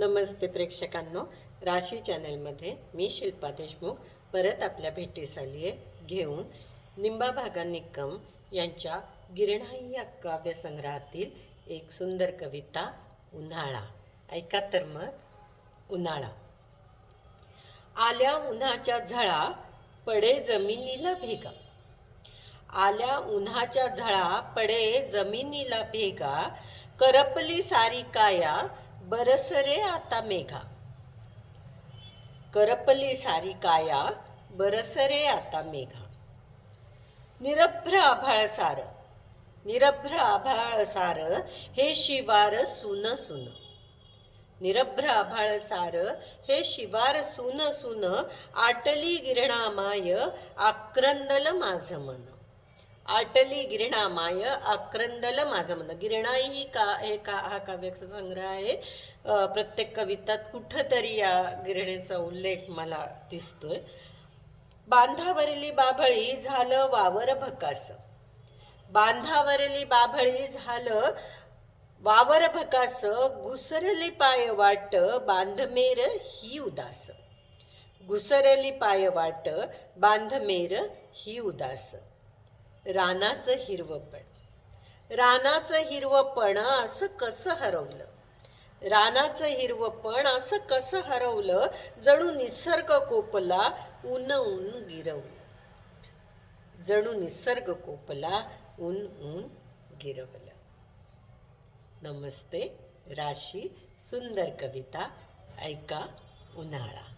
नमस्ते प्रेक्षकांनो. राशी चॅनलमध्ये मी शिल्पा देशमुख परत आपल्या भेटीस आली आहे घेऊन निंबा भागा निकम यांच्या गिरणाई या काव्यसंग्रहातील एक सुंदर कविता उन्हाळा. ऐका तर मग उन्हाळा. आल्या उन्हाच्या झळा पडे जमिनीला भेगा. आल्या उन्हाच्या झळा पडे जमिनीला भेगा. करपली सारी काया बरसरे आता मेघा. करपली सारी काया बरसरे आता मेघा. निरभ्र आभाळ सार निरभ्र आभाळ सार हे शिवार सुन सुन. निरभ्र आभाळ सार हे शिवार सुन सुन आटली गिरणामाय आक्रंदल माझ मन. आटली गिरणामाय आक्रंदल माझं मन गिरणाई ही का हे का हा काव्याचा संग्रह आहे. प्रत्येक कवितात कुठंतरी या गिरणीचा उल्लेख मला दिसतोय. बांधावरली बाभळी झालं वावर भकास. बांधावरली बाभळी झालं वावर भकास. घुसरली पाय वाट बांधमेर ही उदास. घुसरली पाय वाट बांधमेर ही उदास. रानाचं हिरवपण. रानाचं हिरवपण असं कसं हरवलं? रानाचं हिरवपण असं कसं हरवलं? जणू निसर्ग कोपला ऊन ऊन गिरवलं. जणू निसर्ग कोपला ऊन ऊन गिरवलं. नमस्ते राशी सुंदर कविता ऐका उन्हाळा.